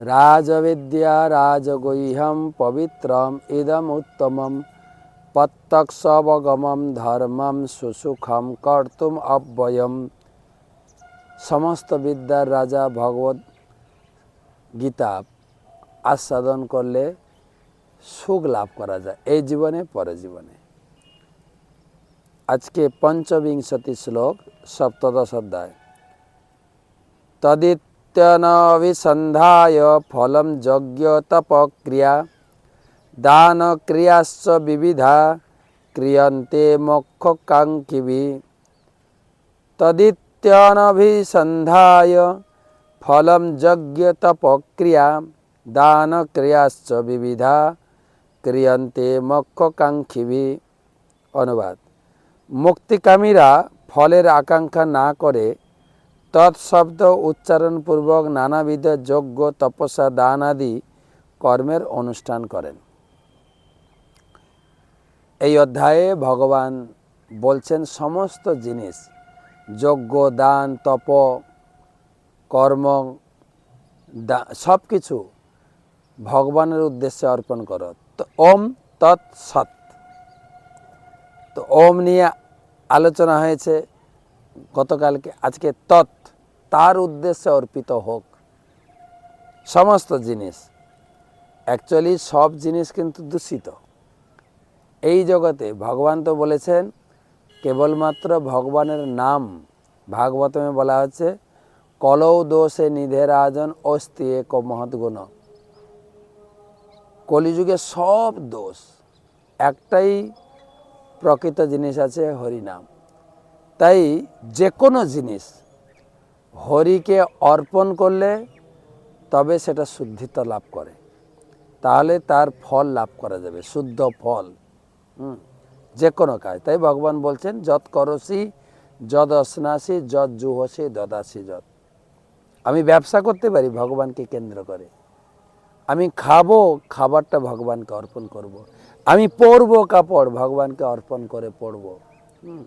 রাজবিদ্যা রাজগুহ্যম পবিত্রম ইদমুত্তমম প্রত্যক্ষবগমম ধর্মম সুসুখম কর্তুম অব্যয়ম সমস্ত বিদ্যার রাজা ভগবত গীতা আস্বাদন করলে সুখ লাভ করা যায় এই জীবনে পরে জীবনে আজকে পঞ্চবিংশতি শ্লোক সপ্তদশ অধ্যায় তদিত্যনভিসন্ধায় ফলম যজ্ঞ তপক্রিয়া দান ক্রিয়াশ্চ বিবিধা ক্রিয়ন্তে মোক্ষকাঙ্ক্ষিবি তদিত্যনভিসন্ধায় ফলম যজ্ঞ তপক্রিয়া দান ক্রিয়াশ্চ বিবিধা ক্রিয়ন্তে মোক্ষকাঙ্ক্ষিবি অনুবাদ মুক্তিকামীরা ফলের আকাঙ্ক্ষা না করে তৎশব্দ উচ্চারণপূর্বক নানাবিধ যজ্ঞ, তপস্যা, দান আদি কর্মের অনুষ্ঠান করেন। এই অধ্যায়ে ভগবান বলছেন, সমস্ত জিনিস, যজ্ঞ, দান, তপ, কর্ম সব কিছু ভগবানের উদ্দেশ্যে অর্পণ করো। তো ওম তৎ সৎ তো ওম নিয়ে আলোচনা হয়েছে। গতকালকে, আজকে তৎ, তার উদ্দেশ্যে অর্পিত হোক। সমস্ত জিনিস অ্যাকচুয়ালি সব জিনিস কিন্তু দূষিত। এই জগতে ভগবান তো বলেছেন, কেবলমাত্র ভগবানের নাম ভাগবতমে বলা হচ্ছে, কলৌ দোষে নিধেরাজন অস্তি এক মহৎ গুণ। কলিযুগে সব দোষ, একটাই প্রকৃত জিনিস আছে হরিনাম। তাই যে কোনো জিনিস হরিকে অর্পণ করলে তবে সেটা শুদ্ধিত লাভ করে। তাহলে তার ফল লাভ করা যাবে, শুদ্ধ ফল। হুম যে কোনো কাজ। তাই ভগবান বলছেন যত করসি যদ অশ্নাসি যত জুহসি দদাসি যত আমি ব্যবসা করতে পারি, ভগবানকে কেন্দ্র করে। আমি খাব, খাবারটা ভগবানকে অর্পণ করব। আমি পরবো কাপড়, ভগবানকে অর্পণ করে পরবো। হুম।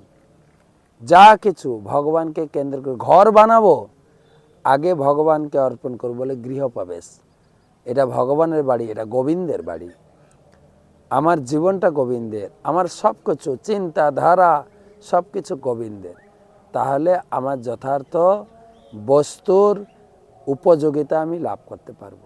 যা কিছু ভগবানকে কেন্দ্র করে ঘর বানাবো, আগে ভগবানকে অর্পণ করব বলে গৃহপ্রবেশ এটা ভগবানের বাড়ি, এটা গোবিন্দের বাড়ি। আমার জীবনটা গোবিন্দের, আমার সব কিছু চিন্তা ধারা সব কিছু গোবিন্দের। তাহলে আমার যথার্থ বস্তুর উপযোগিতা আমি লাভ করতে পারব।